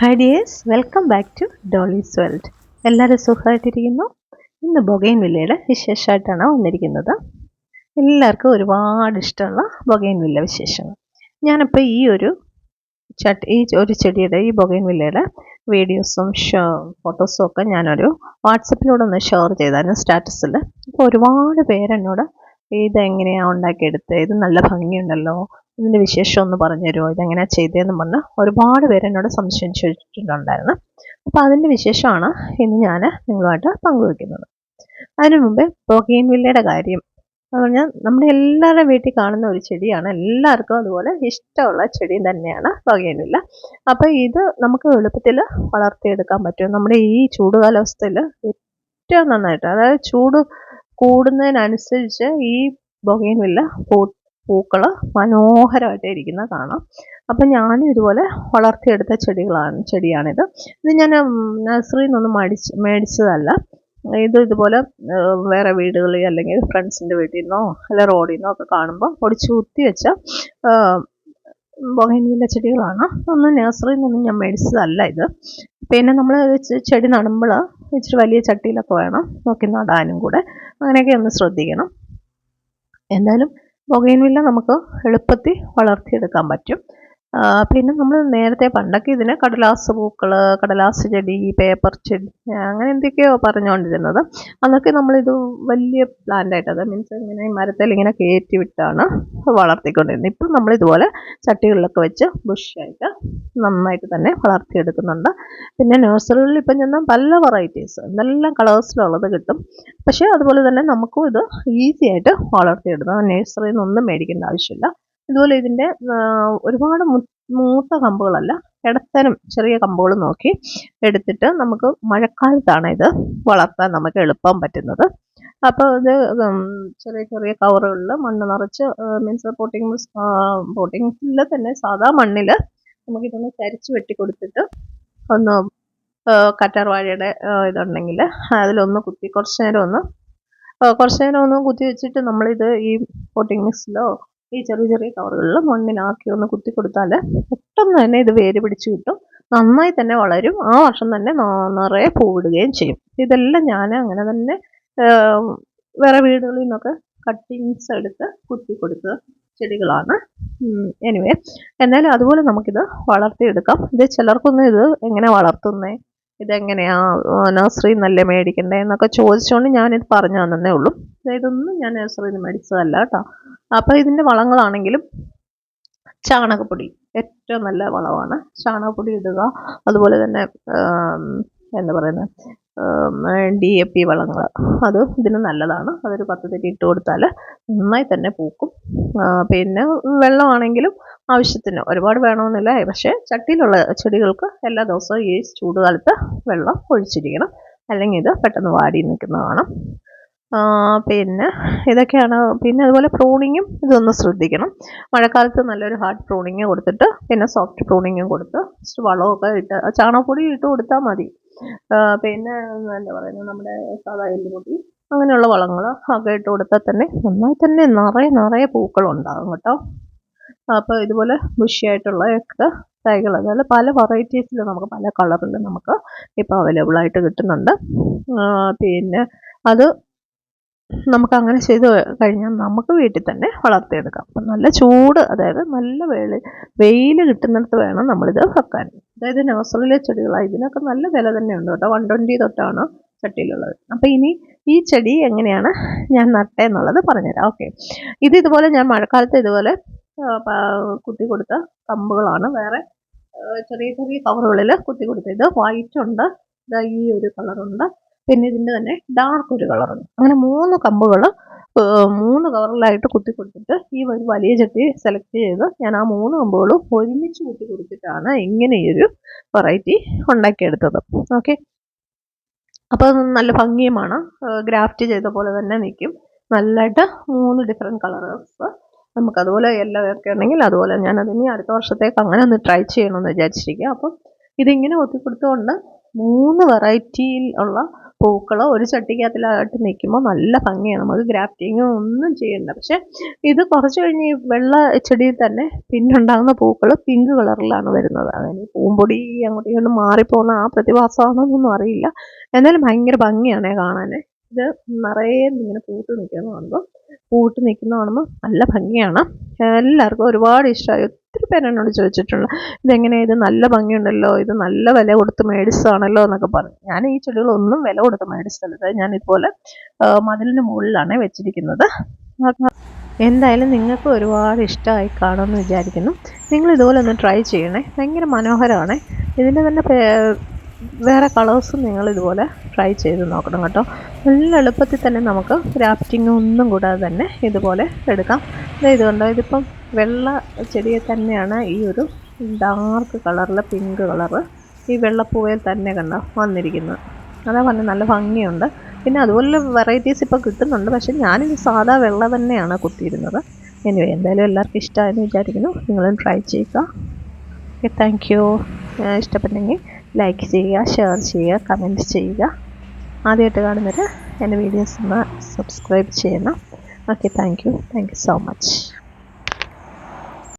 Hi dears welcome back to Dolly's world എല്ലാവരും സുഖമായിട്ടിരിക്കുന്നു. ഇന്ന് ബൊഗൈൻ വില്ലയുടെ വിശേഷമായിട്ടാണ് വന്നിരിക്കുന്നത്. എല്ലാവർക്കും ഒരുപാട് ഇഷ്ടമുള്ള ബൊഗൈൻ വില്ല വിശേഷങ്ങൾ. ഞാനിപ്പോൾ ഈ ഒരു ചട്ട് ഈ ഒരു ചെടിയുടെ ഈ ബൊഗൈൻ വില്ലയുടെ വീഡിയോസും ഷോ ഫോട്ടോസും ഒക്കെ ഞാനൊരു വാട്സപ്പിലൂടെ ഒന്ന് ഷെയർ ചെയ്തായിരുന്നു സ്റ്റാറ്റസിൽ അപ്പോൾ ഒരുപാട് പേരെന്നോട് ഇതെങ്ങനെയാണ് ഉണ്ടാക്കിയെടുത്തത്? ഇത് നല്ല ഭംഗിയുണ്ടല്ലോ. ഇതിന്റെ വിശേഷം ഒന്ന് പറഞ്ഞു തരുമോ? ഇതെങ്ങനെ ചെയ്തതെന്ന് പറഞ്ഞ് ഒരുപാട് പേര് എന്നോട് സംശയം ചോദിച്ചിട്ടുണ്ടായിരുന്നു അപ്പോൾ അതിന്റെ വിശേഷമാണ് ഇന്ന് ഞാൻ നിങ്ങളുമായിട്ട് പങ്കുവെക്കുന്നത്. അതിനു മുമ്പേ ബൊഗെയിൻ വില്ലയുടെ കാര്യം. എന്ന് പറഞ്ഞാൽ നമ്മുടെ എല്ലാവരുടെ വീട്ടിൽ കാണുന്ന ഒരു ചെടിയാണ്. എല്ലാവർക്കും അതുപോലെ ഇഷ്ടമുള്ള ചെടി തന്നെയാണ് ബൊഗെയിൻ വില്ല അപ്പോൾ ഇത് നമുക്ക് എളുപ്പത്തിൽ വളർത്തിയെടുക്കാൻ പറ്റും. നമ്മുടെ ഈ ചൂട് കാലാവസ്ഥയിൽ ഏറ്റവും നന്നായിട്ട് അതായത് ചൂട് കൂടുന്നതിനനുസരിച്ച് ഈ പുകയിൽ വില്ല പൂ പൂക്കൾ മനോഹരമായിട്ട് ഇരിക്കുന്നത് കാണാം. അപ്പം ഞാനും ഇതുപോലെ വളർത്തിയെടുത്ത ചെടികളാണ് ചെടിയാണിത്. ഇത് ഞാൻ നഴ്സറിയിൽ നിന്നൊന്നും മേടിച്ച് മേടിച്ചതല്ല. ഇത് ഇതുപോലെ വേറെ വീടുകളിൽ അല്ലെങ്കിൽ ഫ്രണ്ട്സിന്റെ വീട്ടിൽ നിന്നോ അല്ല റോഡിൽ നിന്നോ ഒക്കെ കാണുമ്പോൾ ഒടിച്ച് കുത്തി വെച്ച ബൊഹൈനിയിലെ ചെടികളാണ്. ഒന്നും നഴ്സറിയിൽ നിന്നൊന്നും ഞാൻ മേടിച്ചതല്ല ഇത്. പിന്നെ നമ്മൾ ചെടി നടുമ്പോൾ ഇച്ചിരി വലിയ ചട്ടിയിലൊക്കെ വേണം. നോക്കി നടാനും കൂടെ. അങ്ങനെയൊക്കെ ഒന്ന് ശ്രദ്ധിക്കണം. എന്തായാലും ബൊഗൈൻവില്ല നമുക്ക് എളുപ്പത്തിൽ വളർത്തിയെടുക്കാൻ പറ്റും. പിന്നെ നമ്മൾ നേരത്തെ പണ്ടൊക്കെ ഇതിനെ കടലാസ് പൂക്കൾ കടലാസ് ചെടി പേപ്പർ ചെടി അങ്ങനെ എന്തൊക്കെയോ പറഞ്ഞുകൊണ്ടിരുന്നത് അന്നൊക്കെ നമ്മളിത് വലിയ പ്ലാന്റായിട്ട് അത് മീൻസ് ഇങ്ങനെ മരത്തിൽ ഇങ്ങനെ കയറ്റി വിട്ടാണ് വളർത്തിക്കൊണ്ടിരുന്നത്. ഇപ്പം നമ്മൾ ഇതുപോലെ ചട്ടികളിലൊക്കെ വെച്ച് ബുഷായിട്ട് നന്നായിട്ട് തന്നെ വളർത്തിയെടുക്കുന്നുണ്ട്. പിന്നെ നഴ്സറികളിൽ ഇപ്പം ചെന്നാൽ പല വെറൈറ്റീസ് എന്തെല്ലാം കളേഴ്സിലുള്ളത് കിട്ടും. പക്ഷേ അതുപോലെ തന്നെ നമുക്കും ഇത് ഈസി ആയിട്ട് വളർത്തിയെടുക്കാം. നഴ്സറിയിൽ നിന്നൊന്നും മേടിക്കേണ്ട ആവശ്യമില്ല. ഇതുപോലെ ഇതിന്റെ ഒരുപാട് മൂത്ത കമ്പുകളല്ല ഇടത്തരം ചെറിയ കമ്പുകൾ നോക്കി എടുത്തിട്ട് നമുക്ക് മഴക്കാലത്താണ് ഇത് വളർത്താൻ നമുക്ക് എളുപ്പം പറ്റുന്നത്. അപ്പോൾ ഇത് ചെറിയ ചെറിയ കവറുകളിൽ മണ്ണ് നിറച്ച് മീൻസ് പോട്ടിങ് പോട്ടിങ്ങിൽ തന്നെ സാധാ മണ്ണിൽ നമുക്കിതൊന്ന് ചരിച്ച് വെട്ടിക്കൊടുത്തിട്ട് ഒന്ന് കറ്റാർ വാഴയുടെ ഇതുണ്ടെങ്കിൽ അതിലൊന്ന് കുത്തി കുറച്ച് നേരം ഒന്ന് കുറച്ച് നേരം ഒന്ന് കുത്തി വെച്ചിട്ട് നമ്മളിത് ഈ പോട്ടിങ് മിക്സിലോ ഈ ചെറിയ ചെറിയ കവറുകളിൽ മണ്ണിനാക്കി ഒന്ന് കുത്തി കൊടുത്താൽ പെട്ടെന്ന് തന്നെ ഇത് വേര് പിടിച്ച് കിട്ടും. നന്നായി തന്നെ വളരും. ആ വർഷം തന്നെ നിറയെ പൂവിടുകയും ചെയ്യും. ഇതെല്ലാം ഞാൻ അങ്ങനെ തന്നെ വേറെ വീടുകളിൽ നിന്നൊക്കെ കട്ടിങ്സ് എടുത്ത് കുത്തി കൊടുത്ത ചെടികളാണ്. എനിവേ എന്നാലും അതുപോലെ നമുക്കിത് വളർത്തിയെടുക്കാം. ഇത് ചിലർക്കൊന്നും ഇത് എങ്ങനെ വളർത്തുന്നേ ഇതെങ്ങനെയാ നഴ്സറിയിൽ നിന്നല്ലേ മേടിക്കണ്ടേ എന്നൊക്കെ ചോദിച്ചുകൊണ്ട് ഞാനിത് പറഞ്ഞു തന്നേ ഉള്ളൂ. ഇതൊന്നും ഞാൻ നഴ്സറിയിൽ നിന്ന് മേടിച്ചതല്ല കേട്ടോ. അപ്പോൾ ഇതിന്റെ വളങ്ങളാണെങ്കിലും ചാണകപ്പൊടി ഏറ്റവും നല്ല വളമാണ്. ചാണകപ്പൊടി ഇടുക അതുപോലെ തന്നെ എന്താ പറയുന്നത് ഡി എ പി വളങ്ങൾ അത് ഇതിന് നല്ലതാണ്. അതൊരു പത്ത് തെറ്റി ഇട്ട് കൊടുത്താൽ നന്നായി തന്നെ പൂക്കും. പിന്നെ വെള്ളമാണെങ്കിലും ആവശ്യത്തിന് ഒരുപാട് വേണമെന്നില്ല. പക്ഷേ ചട്ടിയിലുള്ള ചെടികൾക്ക് എല്ലാ ദിവസവും ഈ ചൂടുകാലത്ത് വെള്ളം ഒഴിച്ചിരിക്കണം. അല്ലെങ്കിൽ ഇത് പെട്ടെന്ന് വാടി നിൽക്കുന്നത് പിന്നെ ഇതൊക്കെയാണ്. പിന്നെ അതുപോലെ പ്രൂണിങ്ങും ഇതൊന്ന് ശ്രദ്ധിക്കണം. മഴക്കാലത്ത് നല്ലൊരു ഹാർഡ് പ്രൂണിങ് കൊടുത്തിട്ട് പിന്നെ സോഫ്റ്റ് പ്രൂണിങ്ങും കൊടുത്ത് വളമൊക്കെ ഇട്ട് ചാണകപ്പൊടി ഇട്ട് കൊടുത്താൽ മതി. പിന്നെ എന്താ പറയുന്നത് നമ്മുടെ സാധാ എല്ലുപൊടി അങ്ങനെയുള്ള വളങ്ങൾ ഒക്കെ ഇട്ട് കൊടുത്താൽ തന്നെ നന്നായി തന്നെ നിറയെ നിറയെ പൂക്കൾ പൂക്കളുണ്ടാകും കേട്ടോ. അപ്പോൾ ഇതുപോലെ ബുഷിയായിട്ടുള്ളതൊക്കെ തൈകൾ അതുപോലെ പല വെറൈറ്റീസിൽ നമുക്ക് പല കളറിൽ നമുക്ക് ഇപ്പോൾ അവൈലബിൾ ആയിട്ട് കിട്ടുന്നുണ്ട്. പിന്നെ അത് നമുക്ക് അങ്ങനെ ചെയ്ത് കഴിഞ്ഞാൽ നമുക്ക് വീട്ടിൽ തന്നെ വളർത്തിയെടുക്കാം. അപ്പം നല്ല ചൂട് അതായത് നല്ല വെയിൽ വെയിൽ കിട്ടുന്നിടത്ത് വേണം നമ്മളിത് വെക്കാൻ. അതായത് നഴ്സറിയിലെ ചെടികളാണ്. ഇതിനൊക്കെ നല്ല വില തന്നെയുണ്ട് കേട്ടോ. വൺ ട്വന്റി തൊട്ടാണ് ചട്ടിയിലുള്ളത്. അപ്പോൾ ഇനി ഈ ചെടി എങ്ങനെയാണ് ഞാൻ നട്ടേ എന്നുള്ളത് പറഞ്ഞുതരാം. ഓക്കെ. ഇത് ഇതുപോലെ ഞാൻ മഴക്കാലത്ത് ഇതുപോലെ കുത്തി കൊടുത്ത കമ്പുകളാണ്. വേറെ ചെറിയ ചെറിയ കവറുകളിൽ കുത്തി കൊടുത്തത്. വൈറ്റ് ഉണ്ട്. ഈ ഒരു കളറുണ്ട് പിന്നെ ഇതിന്റെ തന്നെ ഡാർക്ക് ഒരു കളറുണ്ട് അങ്ങനെ മൂന്ന് കമ്പുകൾ മൂന്ന് കവറിലായിട്ട് കുത്തി കൊടുത്തിട്ട് ഈ ഒരു വലിയ ചട്ടി സെലക്ട് ചെയ്ത് ഞാൻ ആ മൂന്ന് കമ്പുകളും ഒരുമിച്ച് കുത്തി കൊടുത്തിട്ടാണ് ഇങ്ങനെ ഈ ഒരു വെറൈറ്റി ഉണ്ടാക്കിയെടുത്തത്. ഓക്കെ അപ്പോൾ നല്ല ഭംഗിയുമാണ്. ഗ്രാഫ്റ്റ് ചെയ്ത പോലെ തന്നെ നിൽക്കും. നല്ലതായിട്ട് മൂന്ന് ഡിഫറെന്റ് കളേഴ്സ് നമുക്ക് അതുപോലെ എല്ലാവർക്കും ഉണ്ടെങ്കിൽ അതുപോലെ ഞാൻ അതിനി അടുത്ത വർഷത്തേക്ക് അങ്ങനെ ഒന്ന് ട്രൈ ചെയ്യണമെന്ന് വിചാരിച്ചിരിക്കുക അപ്പം ഇതിങ്ങനെ ഒത്തിക്കൊടുത്തുകൊണ്ട് മൂന്ന് വെറൈറ്റിയിൽ ഉള്ള പൂക്കൾ ഒരു ചട്ടിക്കകത്തിലായിട്ട് നിൽക്കുമ്പോൾ നല്ല ഭംഗിയാണ്. നമുക്ക് ഗ്രാഫ്റ്റിങ്ങോ ഒന്നും ചെയ്യണ്ട. പക്ഷെ ഇത് കുറച്ച് കഴിഞ്ഞ് ഈ വെള്ള ചെടിയിൽ തന്നെ പിന്നുണ്ടാകുന്ന പൂക്കൾ പിങ്ക് കളറിലാണ് വരുന്നത്. അതായത് പൂമ്പൊടി അങ്ങോട്ടും ഇങ്ങോട്ടും മാറിപ്പോകുന്ന ആ പ്രതിഭാസമാണോ എന്നൊന്നും അറിയില്ല. എന്നാലും ഭയങ്കര ഭംഗിയാണ് കാണാൻ ഇത് നിറയെ ഇങ്ങനെ പൂട്ട് നിൽക്കുന്ന കാണുമ്പോൾ പൂട്ട് നിൽക്കുന്ന കാണുമ്പോൾ നല്ല ഭംഗിയാണ്. എല്ലാവർക്കും ഒരുപാട് ഇഷ്ടമായി. ഒത്തിരി പേര് എന്നോട് ചോദിച്ചിട്ടുണ്ട് ഇതെങ്ങനെയാണ് ഇത് നല്ല ഭംഗിയുണ്ടല്ലോ ഇത് നല്ല വില കൊടുത്ത് മേടിച്ചതാണല്ലോ എന്നൊക്കെ പറഞ്ഞു. ഞാൻ ഈ ചെടികളൊന്നും വില കൊടുത്ത് മേടിച്ചതല്ല. ഞാൻ ഇതുപോലെ മതിലിന് മുകളിലാണ് വെച്ചിരിക്കുന്നത്. എന്തായാലും നിങ്ങൾക്ക് ഒരുപാട് ഇഷ്ടമായി കാണുമെന്ന് വിചാരിക്കുന്നു. നിങ്ങൾ ഇതുപോലെ ഒന്ന് ട്രൈ ചെയ്യണേ. ഭയങ്കര മനോഹരമാണ്. ഇതിന്റെ തന്നെ വേറെ കളേഴ്സും നിങ്ങൾ ഇതുപോലെ ട്രൈ ചെയ്ത് നോക്കണം കേട്ടോ. നല്ല എളുപ്പത്തിൽ തന്നെ നമുക്ക് ഗ്രാഫ്റ്റിംഗ് ഒന്നും കൂടാതെ തന്നെ ഇതുപോലെ എടുക്കാം. ദേ ഇത് ഇതിപ്പം വെള്ള ചെടിയെ തന്നെയാണ് ഈ ഒരു ഡാർക്ക് കളറിൽ പിങ്ക് കളറ് ഈ വെള്ളപ്പൂവയിൽ തന്നെ കണ്ട വന്നിരിക്കുന്നത്. അതാ പറഞ്ഞ നല്ല ഭംഗിയുണ്ട്. പിന്നെ അതുപോലെ വെറൈറ്റീസ് ഇപ്പോൾ കിട്ടുന്നുണ്ട്. പക്ഷേ ഞാനിത് സാധാ വെള്ള തന്നെയാണ് കുത്തിയിരുന്നത്. എനിവേ എന്തായാലും എല്ലാവർക്കും ഇഷ്ടമായെന്ന് വിചാരിക്കുന്നു. നിങ്ങളും ട്രൈ ചെയ്യുക. ഓക്കെ താങ്ക് യു ഇഷ്ടപ്പെട്ടെങ്കിൽ ലൈക്ക് ചെയ്യുക ഷെയർ ചെയ്യുക കമന്റ് ചെയ്യുക. ആദ്യമായിട്ട് കാണുന്നവർ എന്റെ വീഡിയോസ് ഒന്ന് സബ്സ്ക്രൈബ് ചെയ്യണം. Okay thank you thank you so much